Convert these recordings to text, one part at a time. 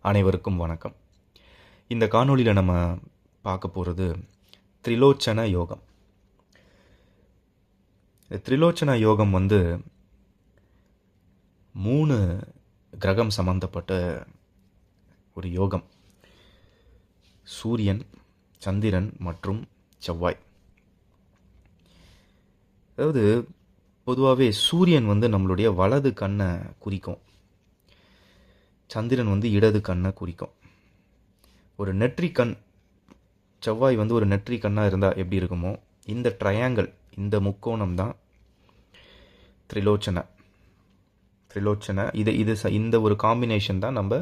அனைவருக்கும் வணக்கம். இந்த காணொளியில் நம்ம பார்க்க போகிறது த்ரிலோச்சன யோகம். இந்த யோகம் வந்து மூணு கிரகம் சம்பந்தப்பட்ட ஒரு யோகம். சூரியன் சந்திரன் மற்றும் செவ்வாய். அதாவது பொதுவாகவே சூரியன் வந்து நம்மளுடைய வலது கண்ணை குறிக்கும். சந்திரன் வந்து இடது கண்ணை குறிக்கும். ஒரு நெற்றி கண் செவ்வாய் வந்து ஒரு நெற்றி கண்ணாக இருந்தால் எப்படி இருக்குமோ இந்த ட்ரையாங்கிள் இந்த முக்கோணம் தான் த்ரிலோச்சனை. த்ரிலோச்சனை இது இது ச- இந்த ஒரு காம்பினேஷன் தான் நம்ம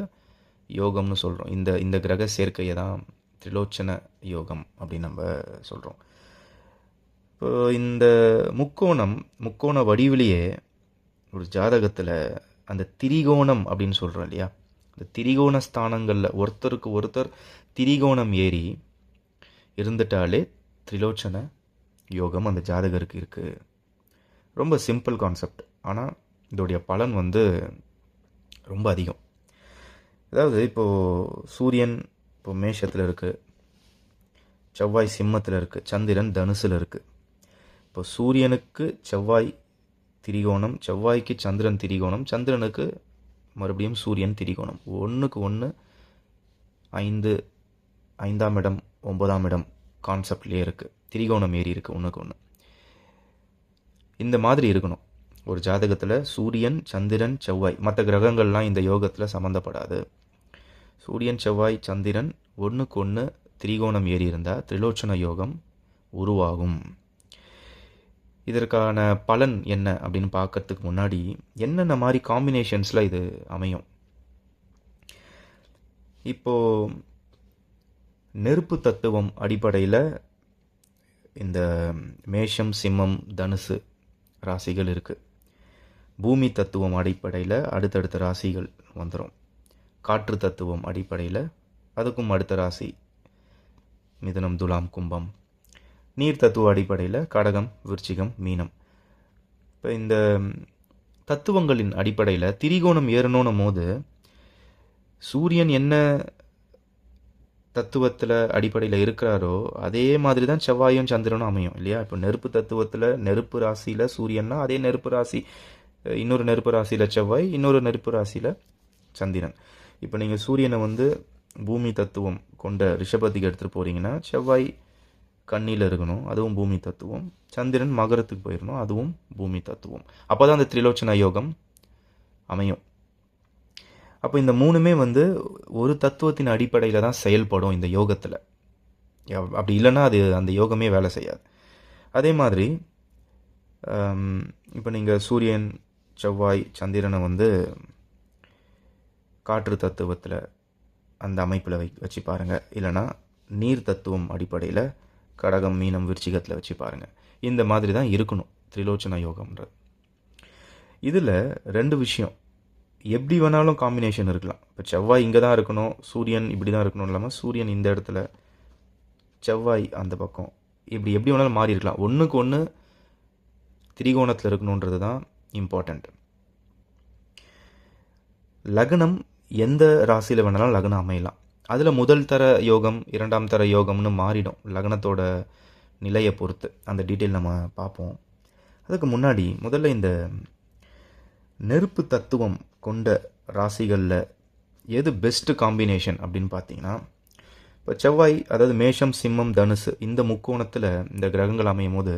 யோகம்னு சொல்கிறோம் இந்த இந்த கிரக சேர்க்கையை தான் த்ரிலோச்சன யோகம் அப்படின்னு நம்ம சொல்கிறோம் இப்போ இந்த முக்கோணம் முக்கோண வடிவிலேயே ஒரு ஜாதகத்தில் அந்த திரிகோணம் அப்படின்னு சொல்கிறோம் இல்லையா? இந்த திரிகோண ஸ்தானங்களில் ஒருத்தருக்கு ஒருத்தர் திரிகோணம் ஏறி இருந்துட்டாலே திரிலோச்சன யோகம் அந்த ஜாதகருக்கு இருக்குது ரொம்ப சிம்பிள் கான்செப்ட் ஆனால் இதோடைய பலன் வந்து ரொம்ப அதிகம். அதாவது இப்போது சூரியன் இப்போ மேஷத்தில் இருக்குது செவ்வாய் சிம்மத்தில் இருக்குது சந்திரன் தனுசில் இருக்குது இப்போ சூரியனுக்கு செவ்வாய் திரிகோணம் செவ்வாய்க்கு சந்திரன் திரிகோணம் சந்திரனுக்கு மறுபடியும் சூரியன் திரிகோணம். ஒன்றுக்கு ஒன்று ஐந்து ஐந்தாம் இடம் ஒன்பதாம் இடம் கான்செப்ட்லேயே இருக்குது திரிகோணம் ஏறி இருக்குது ஒன்றுக்கு ஒன்று இந்த மாதிரி இருக்கணும். ஒரு ஜாதகத்தில் சூரியன் சந்திரன் செவ்வாய் மற்ற கிரகங்கள்லாம் இந்த யோகத்தில் சம்மந்தப்படாது சூரியன் செவ்வாய் சந்திரன் ஒன்றுக்கு ஒன்று திரிகோணம் ஏறி இருந்தால் திரிலோச்சன யோகம் உருவாகும். இதற்கான பலன் என்ன அப்படின்னு பார்க்கறதுக்கு முன்னாடி என்னென்ன மாதிரி காம்பினேஷன்ஸில் இது அமையும்? இப்போது நெருப்பு தத்துவம் அடிப்படையில் இந்த மேஷம் சிம்மம் தனுசு ராசிகள் இருக்குது பூமி தத்துவம் அடிப்படையில் அடுத்தடுத்த ராசிகள் வந்துடும் காற்று தத்துவம் அடிப்படையில் அதுக்கும் அடுத்த ராசி. மிதனம் துலாம் கும்பம் நீர் தத்துவ அடிப்படையில் கடகம் விருச்சிகம் மீனம். இப்போ இந்த தத்துவங்களின் அடிப்படையில் திரிகோணம் ஏறணும் போது சூரியன் என்ன தத்துவத்தில் அடிப்படையில் இருக்கிறாரோ அதே மாதிரி தான் செவ்வாயும் சந்திரனும் அமையும் இல்லையா? இப்போ நெருப்பு தத்துவத்தில் நெருப்பு ராசியில் சூரியன்னா அதே நெருப்பு ராசி இன்னொரு நெருப்பு ராசியில் செவ்வாய் இன்னொரு நெருப்பு ராசியில் சந்திரன். இப்போ நீங்கள் சூரியனை வந்து பூமி தத்துவம் கொண்ட ரிஷபத்துக்கு எடுத்துகிட்டு போகிறீங்கன்னா செவ்வாய் கண்ணியில் இருக்கணும் அதுவும் பூமி தத்துவம். சந்திரன் மகரத்துக்கு போயிடணும் அதுவும் பூமி தத்துவம். அப்போ தான் அந்த திரிலோச்சன யோகம் அமையும். அப்போ இந்த மூணுமே வந்து ஒரு தத்துவத்தின் அடிப்படையில் தான் செயல்படும் இந்த யோகத்தில். அப்படி இல்லைன்னா அது அந்த யோகமே வேலை செய்யாது. அதே மாதிரி இப்போ நீங்கள் சூரியன் செவ்வாய் சந்திரனை வந்து காற்று தத்துவத்தில் அந்த அமைப்பில் வை வச்சு பாருங்கள் இல்லைன்னா நீர் தத்துவம் அடிப்படையில் கடகம் மீனம் விருச்சிகத்தில் வச்சு பாருங்கள் இந்த மாதிரி தான் இருக்கணும் திரிலோச்சன யோகம்ன்றது. இதில் ரெண்டு விஷயம். எப்படி வேணாலும் காம்பினேஷன் இருக்கலாம். இப்போ செவ்வாய் இங்கே தான் இருக்கணும் சூரியன் இப்படி தான் இருக்கணும் இல்லாமல் சூரியன் இந்த இடத்துல செவ்வாய் அந்த பக்கம். இப்படி எப்படி வேணாலும் மாறி இருக்கலாம். ஒன்றுக்கு ஒன்று திரிகோணத்தில் இருக்கணுன்றது தான் இம்பார்ட்டண்ட் லக்னம் எந்த ராசியில் வேணாலும் லக்னம் அமையலாம். அதில் முதல் தர யோகம் இரண்டாம் தர யோகம்னு மாறிடும். லக்னத்தோட நிலையை பொறுத்து. அந்த டீட்டெயில் நம்ம பார்ப்போம். அதுக்கு முன்னாடி முதல்ல இந்த நெருப்பு தத்துவம் கொண்ட ராசிகளில் எது பெஸ்ட்டு காம்பினேஷன் அப்படின்னு பார்த்தீங்கன்னா இப்போ செவ்வாய் அதாவது மேஷம் சிம்மம் தனுசு இந்த முக்கோணத்தில் இந்த கிரகங்கள் அமையும் போது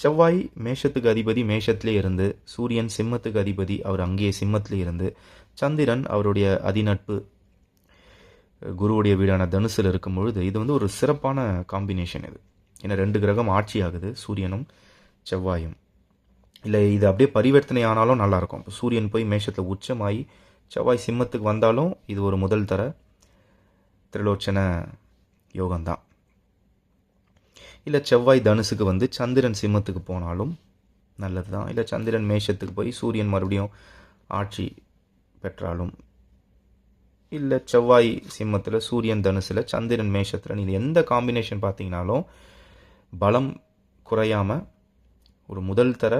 செவ்வாய் மேஷத்துக்கு அதிபதி மேஷத்திலே இருந்து சூரியன் சிம்மத்துக்கு அதிபதி அவர் அங்கேயே சிம்மத்திலே இருந்து சந்திரன் அவருடைய அதிநட்பு குருவுடைய வீடான தனுசில் இருக்கும் பொழுது இது வந்து ஒரு சிறப்பான காம்பினேஷன் இது. ஏன்னா ரெண்டு கிரகம் ஆட்சி ஆகுது சூரியனும் செவ்வாயும். இல்லை இது அப்படியே பரிவர்த்தனை ஆனாலும் நல்லாயிருக்கும். இப்போ சூரியன் போய் மேஷத்தில் உச்சமாகி செவ்வாய் சிம்மத்துக்கு வந்தாலும் இது ஒரு முதல் தர திரிலோச்சன யோகம்தான். இல்லை செவ்வாய் தனுசுக்கு வந்து சந்திரன் சிம்மத்துக்கு போனாலும் நல்லது தான் இல்லை சந்திரன் மேஷத்துக்கு போய் சூரியன் மறுபடியும் ஆட்சி பெற்றாலும் இல்லை செவ்வாய் சிம்மத்தில் சூரியன் தனுசில் சந்திரன் மேஷத்தில் நீங்கள் எந்த காம்பினேஷன் பார்த்தீங்கனாலும் பலம் குறையாமல் ஒரு முதல் தர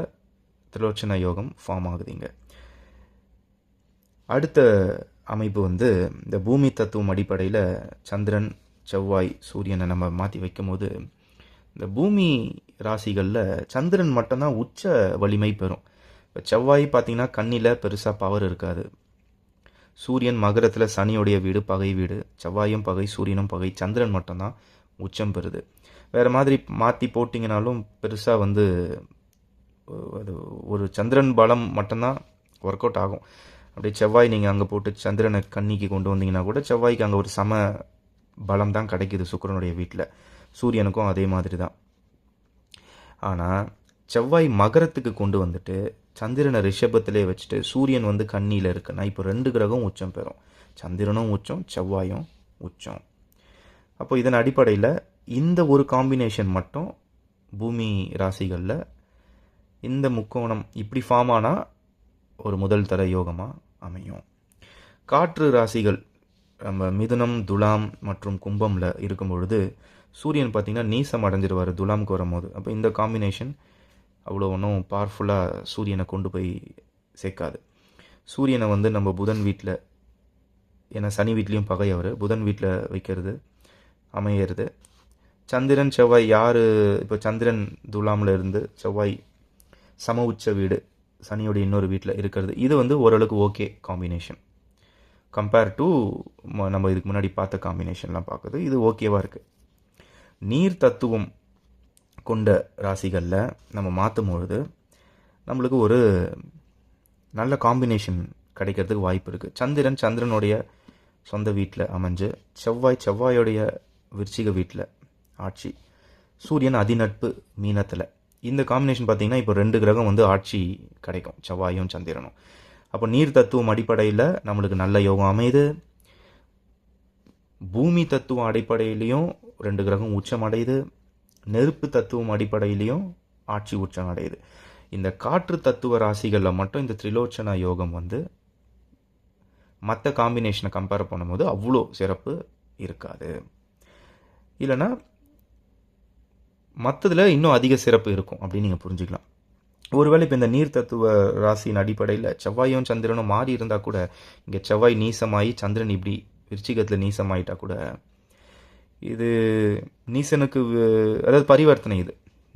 திரோச்சன யோகம் ஃபார்ம் ஆகுதுங்க. அடுத்த அமைப்பு வந்து இந்த பூமி தத்துவம் அடிப்படையில் சந்திரன் செவ்வாய் சூரியனை நம்ம மாற்றி வைக்கும்போது இந்த பூமி ராசிகளில் சந்திரன் மட்டும்தான் உச்ச வலிமை பெறும். இப்போ செவ்வாய் பார்த்தீங்கன்னா கண்ணில் பெருசாக பவர் இருக்காது. சூரியன் மகரத்தில் சனியுடைய வீடு பகை வீடு. செவ்வாயும் பகை சூரியனும் பகை சந்திரன் மட்டும்தான் உச்சம் பெறுது. வேறு மாதிரி மாற்றி போட்டிங்கனாலும் பெருசாக வந்து அது ஒரு சந்திரன் பலம் மட்டும்தான் ஒர்க் அவுட் ஆகும். அப்படியே செவ்வாய் நீங்கள் அங்கே போட்டு சந்திரனை கன்னிக்கு கொண்டு வந்தீங்கன்னா கூட செவ்வாய்க்கு அங்கே ஒரு சம பலம் தான் கிடைக்குது சுக்கிரனுடைய வீட்டில் சூரியனுக்கும் அதே மாதிரி தான் ஆனால் செவ்வாய் மகரத்துக்கு கொண்டு வந்துட்டு சந்திரனை ரிஷபத்திலே வச்சுட்டு சூரியன் வந்து கண்ணியில் இருக்குன்னா இப்போ ரெண்டு கிரகம் உச்சம் பெறும். சந்திரனும் உச்சம் செவ்வாயும் உச்சம். அப்போ இதன் அடிப்படையில் இந்த ஒரு காம்பினேஷன் மட்டும் பூமி ராசிகளில் இந்த முக்கோணம் இப்படி ஃபார்ம் ஆனால் ஒரு முதல் தர யோகமாக அமையும். காற்று ராசிகள் நம்ம மிதுனம் துலாம் மற்றும் கும்பமில் இருக்கும் பொழுது சூரியன் பார்த்திங்கன்னா நீசம் அடைஞ்சிருவார் துலாமுக்கு வரும்போது. அப்போ இந்த காம்பினேஷன் அவ்வளோ ஒன்றும் பவர்ஃபுல்லாக சூரியனை கொண்டு போய் சேர்க்காது. சூரியனை வந்து நம்ம புதன் வீட்டில் ஏன்னா சனி வீட்லேயும் பகையவர் புதன் வீட்டில் வைக்கிறது அமையிறது. சந்திரன் செவ்வாய் யார் இப்போ சந்திரன் துலாமில் இருந்து செவ்வாய் சம உச்ச வீடு சனியோடைய இன்னொரு வீட்டில் இருக்கிறது. இது வந்து ஓரளவுக்கு ஓகே காம்பினேஷன் கம்பேர் டு நம்ம இதுக்கு முன்னாடி பார்த்த காம்பினேஷன்லாம் பார்க்குறது. இது ஓகேவாக இருக்குது நீர் தத்துவம் கொண்ட ராசிகளில் நம்ம மாற்றும் பொழுது நம்மளுக்கு ஒரு நல்ல காம்பினேஷன் கிடைக்கிறதுக்கு வாய்ப்பு இருக்குது சந்திரன் சந்திரனுடைய சொந்த வீட்டில் அமைஞ்சு செவ்வாய் செவ்வாயோடைய விருச்சிக வீட்டில் ஆட்சி சூரியன் அதிநட்பு மீனத்தில். இந்த காம்பினேஷன் பார்த்திங்கன்னா இப்போ ரெண்டு கிரகம் வந்து ஆட்சி கிடைக்கும் செவ்வாயும் சந்திரனும். அப்போ நீர் தத்துவம் அடிப்படையில் நம்மளுக்கு நல்ல யோகம் அமையுது. பூமி தத்துவம் அடிப்படையிலையும் ரெண்டு கிரகம் உச்சம் அடையுது. நெருப்பு தத்துவம் அடிப்படையிலையும் ஆட்சி உச்சம் அடையுது. இந்த காற்று தத்துவ ராசிகளில் மட்டும் இந்த திரிலோச்சன யோகம் வந்து மற்ற காம்பினேஷனை கம்பேர் பண்ணும்போது அவ்வளோ சிறப்பு இருக்காது. இல்லைன்னா மற்றதில் இன்னும் அதிக சிறப்பு இருக்கும் அப்படின்னு நீங்கள் புரிஞ்சுக்கலாம். ஒருவேளை இப்போ இந்த நீர் தத்துவ ராசியின் அடிப்படையில் செவ்வாயும் சந்திரனும் மாறி இருந்தால் கூட இங்கே செவ்வாய் நீசமாகி சந்திரன் இப்படி விருச்சிகத்தில் நீசமாயிட்டா கூட இது நீசனுக்கு அதாவது பரிவர்த்தனை இது.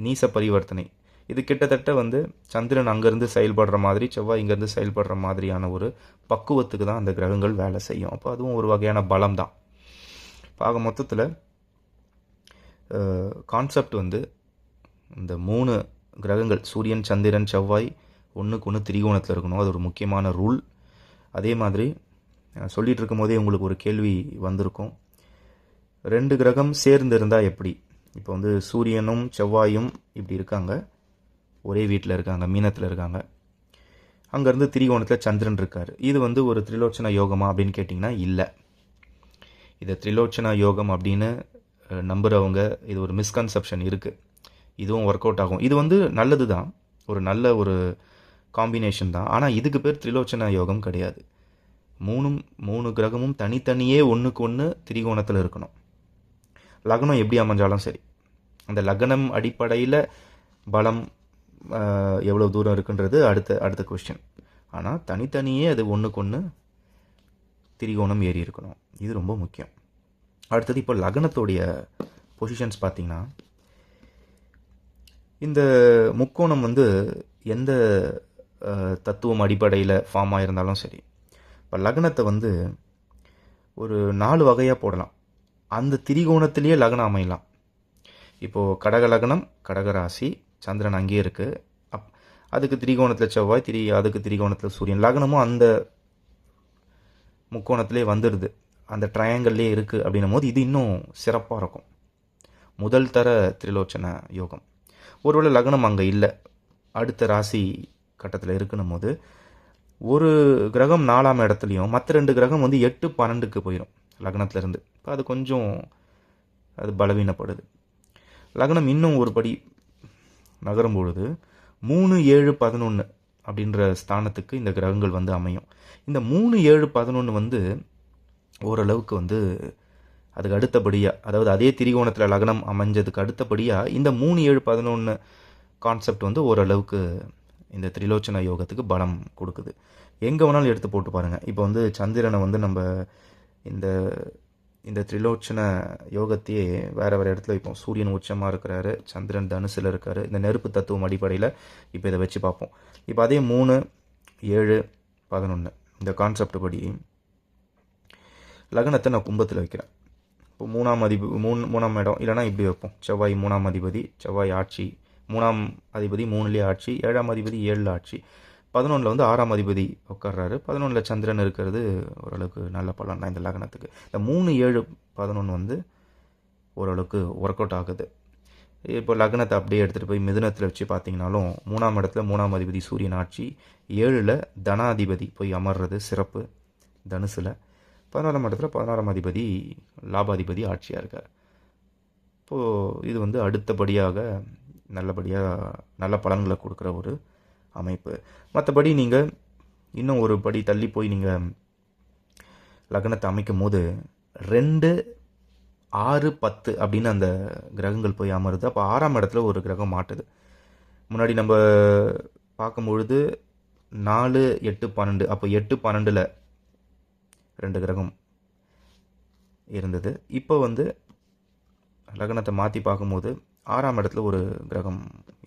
நீச பரிவர்த்தனை. இது கிட்டத்தட்ட வந்து சந்திரன் அங்கேருந்து செயல்படுற மாதிரி செவ்வாய் இங்கேருந்து செயல்படுற மாதிரியான ஒரு பக்குவத்துக்கு தான் அந்த கிரகங்கள் வேலை செய்யும். அப்போ அதுவும் ஒரு வகையான பலம் தான் ஆக மொத்தத்தில் கான்செப்ட் வந்து இந்த மூணு கிரகங்கள் சூரியன் சந்திரன் செவ்வாய் ஒன்றுக்கு ஒன்று திரிகோணத்தில் இருக்கணும். அது ஒரு முக்கியமான ரூல் அதே மாதிரி சொல்லிகிட்டு இருக்கும் போதே உங்களுக்கு ஒரு கேள்வி வந்திருக்கும். ரெண்டு கிரகம் சேர்ந்து இருந்தால் எப்படி? இப்போ வந்து சூரியனும் செவ்வாயும் இப்படி இருக்காங்க. ஒரே வீட்டில் இருக்காங்க மீனத்தில் இருக்காங்க. அங்கேருந்து திரிகோணத்தில் சந்திரன் இருக்கார். இது வந்து ஒரு திரிலோச்சன யோகமா அப்படின்னு கேட்டிங்கன்னா இல்லை. இதை திரிலோச்சன யோகம் அப்படின்னு நம்புகிறவங்க இது ஒரு மிஸ்கன்செப்ஷன் இருக்குது இதுவும் ஒர்க் அவுட் ஆகும். இது வந்து நல்லது தான் ஒரு நல்ல ஒரு காம்பினேஷன் தான். ஆனால் இதுக்கு பேர் திரிலோச்சன யோகம் கிடையாது. மூணும் மூணு கிரகமும் தனித்தனியே ஒன்றுக்கு ஒன்று திரிகோணத்தில் இருக்கணும். லக்னம் எப்படி அமைஞ்சாலும் சரி. அந்த லக்னம் அடிப்படையில் பலம் எவ்வளோ தூரம் இருக்குன்றது அடுத்த அடுத்த கொஸ்டின் ஆனால் தனித்தனியே அது ஒன்றுக்கு ஒன்று திரிகோணம் ஏறி இருக்கணும். இது ரொம்ப முக்கியம். அடுத்தது இப்போ லக்னத்துடைய பொசிஷன்ஸ் பார்த்திங்கன்னா இந்த முக்கோணம் வந்து எந்த தத்துவம் அடிப்படையில் ஃபார்ம் ஆகிருந்தாலும் சரி. இப்போ லக்னத்தை வந்து ஒரு நாலு வகையாக போடலாம். அந்த திரிகோணத்திலேயே லக்னம் அமையலாம். இப்போது கடக லக்னம் கடகராசி சந்திரன் அங்கேயே இருக்குது அப் அதுக்கு திரிகோணத்தில் செவ்வாய் திரி அதுக்கு திரிகோணத்தில் சூரியன். லக்னமும் அந்த முக்கோணத்திலே வந்துடுது. அந்த ட்ரையாங்கல்லே இருக்குது அப்படின்னும் போது இது இன்னும் சிறப்பாக இருக்கும். முதல் தர திரிலோச்சன யோகம். ஒருவேளை லக்னம் அங்கே இல்லை. அடுத்த ராசி கட்டத்தில் இருக்குன்னும் போது ஒரு கிரகம் நாலாம் இடத்துலையும் மற்ற ரெண்டு கிரகம் வந்து எட்டு பன்னெண்டுக்கு போயிடும் லக்னத்துலேருந்து. இப்போ அது கொஞ்சம் அது பலவீனப்படுது. லக்னம் இன்னும் ஒரு படி நகரும் பொழுது மூணு ஏழு பதினொன்று அப்படின்ற ஸ்தானத்துக்கு இந்த கிரகங்கள் வந்து அமையும். இந்த மூணு ஏழு பதினொன்று வந்து ஓரளவுக்கு வந்து அதுக்கு அடுத்தபடியாக அதாவது அதே திரிகோணத்தில் லக்னம் அமைஞ்சதுக்கு அடுத்தபடியாக இந்த மூணு ஏழு பதினொன்று கான்செப்ட் வந்து ஓரளவுக்கு இந்த திரிலோச்சன யோகத்துக்கு பலம் கொடுக்குது. எங்கே வேணாலும் எடுத்து போட்டு பாருங்கள் இப்போ வந்து சந்திரனை வந்து நம்ம இந்த இந்த திரிலோச்சன யோகத்தையே வேறு வேறு இடத்துல வைப்போம் சூரியன் உச்சமாக இருக்கிறாரு சந்திரன் தனுசில் இருக்காரு இந்த நெருப்பு தத்துவம் அடிப்படையில் இப்போ இதை வச்சு பார்ப்போம். இப்போ அதே மூணு ஏழு பதினொன்று இந்த கான்செப்ட் படி லக்னத்தை நான் கும்பத்தில் வைக்கிறேன். இப்போ மூணாம் அதிபதி மூணு மூணாம் இடம் இல்லைனா இப்படி வைப்போம். செவ்வாய் மூணாம் அதிபதி செவ்வாய் ஆட்சி மூணாம் அதிபதி மூணுலேயே ஆட்சி ஏழாம் அதிபதி ஏழில் ஆட்சி. பதினொன்றில் வந்து ஆறாம் அதிபதி உட்கார்றாரு. பதினொன்றில் சந்திரன் இருக்கிறது ஓரளவுக்கு நல்ல பலன் தான் இந்த லக்னத்துக்கு. இந்த மூணு ஏழு பதினொன்று வந்து ஓரளவுக்கு ஒர்க் அவுட் ஆகுது. இப்போ லக்னத்தை அப்படியே எடுத்துகிட்டு போய் மிதுனத்தில் வச்சு பார்த்தீங்கனாலும் மூணாம் இடத்துல மூணாம் அதிபதி சூரியன் ஆட்சி ஏழில் தனாதிபதி போய் அமர்றது சிறப்பு. தனுசில் பதினாறாம் இடத்துல பதினாறாம் அதிபதி லாபாதிபதி ஆட்சியாக இருக்கார். இப்போது இது வந்து அடுத்தபடியாக நல்லபடியாக நல்ல பலன்களை கொடுக்குற ஒரு அமைப்பு. மற்றபடி நீங்கள் இன்னும் ஒரு படி தள்ளி போய் நீங்கள் லக்னத்தை அமைக்கும் போது ரெண்டு ஆறு பத்து அப்படின்னு அந்த கிரகங்கள் போய் அமருது. அப்போ ஆறாம் இடத்துல ஒரு கிரகம் மாட்டுது. முன்னாடி நம்ம பார்க்கும்பொழுது நாலு எட்டு பன்னெண்டு. அப்போ எட்டு பன்னெண்டில் ரெண்டு கிரகம் இருந்தது. இப்போ வந்து லக்னத்தை மாற்றி பார்க்கும்போது ஆறாம் இடத்துல ஒரு கிரகம்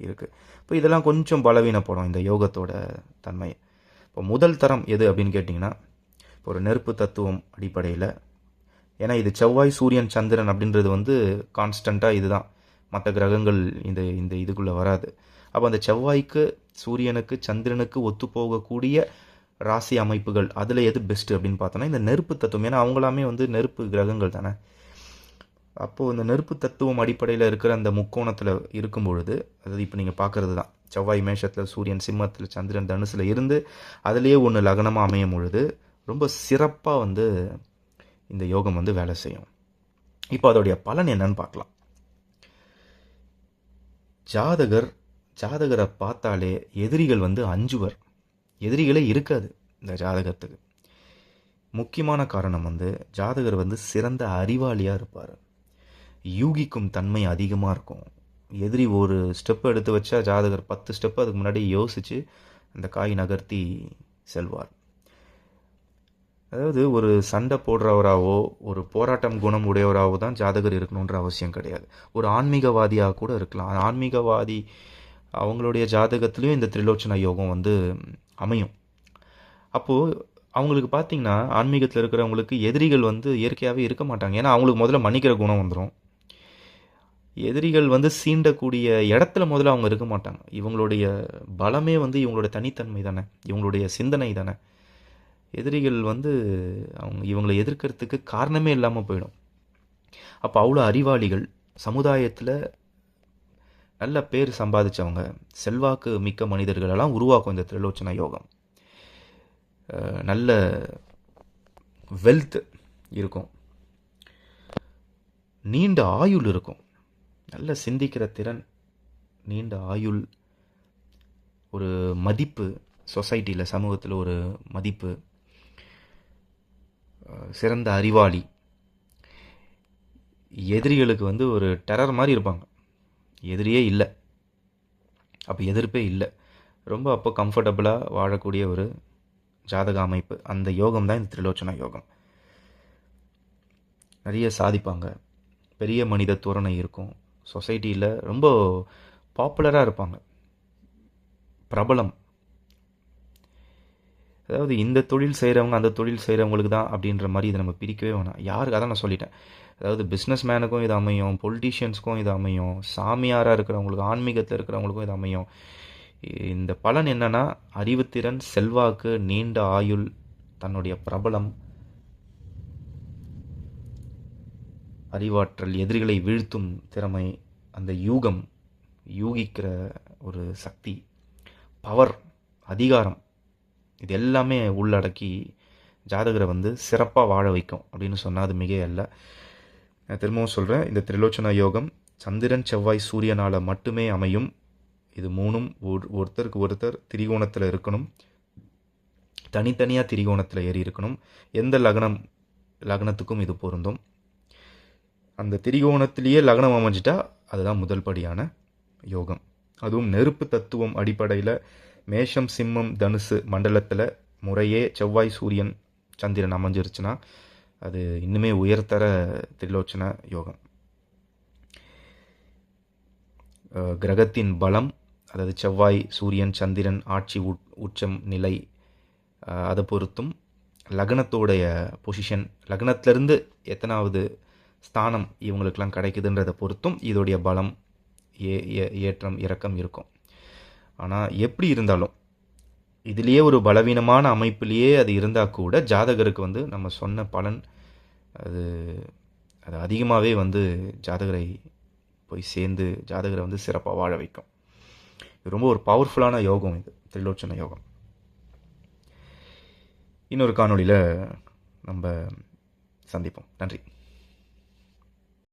இருக்குது இப்போ இதெல்லாம் கொஞ்சம் பலவீனப்படும் இந்த யோகத்தோட தன்மை இப்போ முதல் தரம் எது அப்படின்னு கேட்டிங்கன்னா இப்போ ஒரு நெருப்பு தத்துவம் அடிப்படையில் ஏன்னா இது செவ்வாய் சூரியன் சந்திரன் அப்படின்றது வந்து கான்ஸ்டண்ட்டாக இதுதான். மற்ற கிரகங்கள் இந்த இந்த இதுக்குள்ளே வராது. அப்போ அந்த செவ்வாய்க்கு சூரியனுக்கு சந்திரனுக்கு ஒத்து போகக்கூடிய ராசி அமைப்புகள் அதில் எது பெஸ்ட்டு அப்படின்னு பார்த்தோன்னா இந்த நெருப்பு தத்துவம். ஏன்னா அவங்களாமே வந்து நெருப்பு கிரகங்கள் தானே. அப்போது இந்த நெருப்பு தத்துவம் அடிப்படையில் இருக்கிற அந்த முக்கோணத்தில் இருக்கும் பொழுது அதாவது இப்போ நீங்கள் பார்க்குறது தான் செவ்வாய் மேஷத்தில் சூரியன் சிம்மத்தில் சந்திரன் தனுசில் இருந்து அதுலேயே ஒன்று லக்னமாக அமையும் பொழுது ரொம்ப சிறப்பாக வந்து இந்த யோகம் வந்து வேலை செய்யும். இப்போ அதோடைய பலன் என்னன்னு பார்க்கலாம். ஜாதகர் ஜாதகரை பார்த்தாலே எதிரிகள் வந்து அஞ்சுவர். எதிரிகளே இருக்காது இந்த ஜாதகத்துக்கு. முக்கியமான காரணம் வந்து ஜாதகர் வந்து சிறந்த அறிவாளியாக இருப்பார். யூகிக்கும் தன்மை அதிகமாக இருக்கும். எதிரி ஒரு ஸ்டெப் எடுத்து வச்சா ஜாதகர் பத்து ஸ்டெப் அதுக்கு முன்னாடி யோசித்து அந்த காய் நகர்த்தி செல்வார். அதாவது ஒரு சண்டை போடுறவராகவோ ஒரு போராட்டம் குணம் உடையவராகவோ தான் ஜாதகர் இருக்கணுன்ற அவசியம் கிடையாது. ஒரு ஆன்மீகவாதியாக கூட இருக்கலாம். ஆன்மீகவாதி அவங்களுடைய ஜாதகத்துலேயும் இந்த திரிலோச்சன யோகம் வந்து அமையும். அப்போது அவங்களுக்கு பார்த்திங்கன்னா ஆன்மீகத்தில் இருக்கிறவங்களுக்கு எதிரிகள் வந்து இயற்கையாகவே இருக்க மாட்டாங்க. ஏன்னா அவங்களுக்கு முதல்ல மன்னிக்கிற குணம் வந்துடும் எதிரிகள் வந்து சீண்டக்கூடிய இடத்துல முதல்ல அவங்க இருக்க மாட்டாங்க. இவங்களுடைய பலமே வந்து இவங்களோட தனித்தன்மை தானே? இவங்களுடைய சிந்தனை தானே? எதிரிகள் வந்து அவங்க இவங்களை எதிர்க்கிறதுக்கு காரணமே இல்லாமல் போயிடும். அப்போ அவ்வளோ அறிவாளிகள் சமுதாயத்தில் நல்ல பேர் சம்பாதிச்சவங்க செல்வாக்கு மிக்க மனிதர்களெல்லாம் உருவாக்கும் இந்த திரிலோச்சன யோகம். நல்ல வெல்த் இருக்கும். நீண்ட ஆயுள் இருக்கும். நல்ல சிந்திக்கிற திறன் நீண்ட ஆயுள் ஒரு மதிப்பு சொசைட்டியில் சமூகத்தில் ஒரு மதிப்பு சிறந்த அறிவாளி. எதிரிகளுக்கு வந்து ஒரு டெரர் மாதிரி இருப்பாங்க. எதிரியே இல்லை. அப்போ எதிர்ப்பே இல்லை. ரொம்ப அப்போ கம்ஃபர்டபுளாக வாழக்கூடிய ஒரு ஜாதக அமைப்பு. அந்த யோகம் தான் இந்த திரிலோச்சன யோகம். நிறைய சாதிப்பாங்க. பெரிய மனித தோரணை இருக்கும். சொசைட்டியில் ரொம்ப பாப்புலராக இருப்பாங்க. பிரபலம். அதாவது இந்த தொழில் செய்கிறவங்க அந்த தொழில் செய்கிறவங்களுக்கு தான் அப்படின்ற மாதிரி இதை நம்ம பிரிக்கவே வேணாம். யாருக்கு? அதான் நான் சொல்லிட்டேன். அதாவது பிஸ்னஸ் மேனுக்கும் இது அமையும் பொலிட்டீஷியன்ஸ்க்கும் இது அமையும் சாமியாராக இருக்கிறவங்களுக்கு ஆன்மீகத்தில் இருக்கிறவங்களுக்கும் இது அமையும். இந்த பலன் என்னன்னா அறிவுத்திறன் செல்வாக்கு நீண்ட ஆயுள் தன்னுடைய பிரபலம் அறிவாற்றல் எதிரிகளை வீழ்த்தும் திறமை அந்த யூகம் யூகிக்கிற ஒரு சக்தி பவர் அதிகாரம் இது எல்லாமே உள்ளடக்கி ஜாதகரை வந்து சிறப்பாக வாழ வைக்கும் அப்படின்னு சொன்னால் அது மிக அல்ல நான் திரும்பவும் சொல்கிறேன் இந்த திரிலோச்சன யோகம் சந்திரன் செவ்வாய் சூரியனால் மட்டுமே அமையும். இது மூணும் ஒரு ஒருத்தருக்கு ஒருத்தர் திரிகோணத்தில் இருக்கணும். தனித்தனியாக திரிகோணத்தில் ஏறி இருக்கணும். எந்த லக்னம் லக்னத்துக்கும் இது பொருந்தும். அந்த திரிகோணத்திலேயே லக்னம் அமைஞ்சிட்டா அதுதான் முதல் படியான யோகம். அதுவும் நெருப்பு தத்துவம் அடிப்படையில் மேஷம் சிம்மம் தனுசு மண்டலத்தில் முறையே செவ்வாய் சூரியன் சந்திரன் அமைஞ்சிருச்சுன்னா அது இன்னுமே உயர்தர திரிலோச்சன யோகம். கிரகத்தின் பலம் அதாவது செவ்வாய் சூரியன் சந்திரன் ஆட்சி உட் உச்சம் நிலை அதை பொறுத்தும் லக்னத்தோடைய பொசிஷன் லக்னத்திலிருந்து எத்தனாவது ஸ்தானம் இவங்களுக்கெல்லாம் கிடைக்குதுன்றதை பொறுத்தும் இதோடைய பலம் ஏ ஏ- ஏற்றம் இறக்கம் இருக்கும். ஆனால் எப்படி இருந்தாலும் இதுலேயே ஒரு பலவீனமான அமைப்பிலேயே அது இருந்தால் கூட ஜாதகருக்கு வந்து நம்ம சொன்ன பலன் அது அது அதிகமாகவே வந்து ஜாதகரை போய் சேர்ந்து ஜாதகரை வந்து சிறப்பாக வாழ வைக்கும். இது ரொம்ப ஒரு பவர்ஃபுல்லான யோகம் இது திரிலோச்சன யோகம். இன்னொரு காணொளியில் நம்ம சந்திப்போம். நன்றி.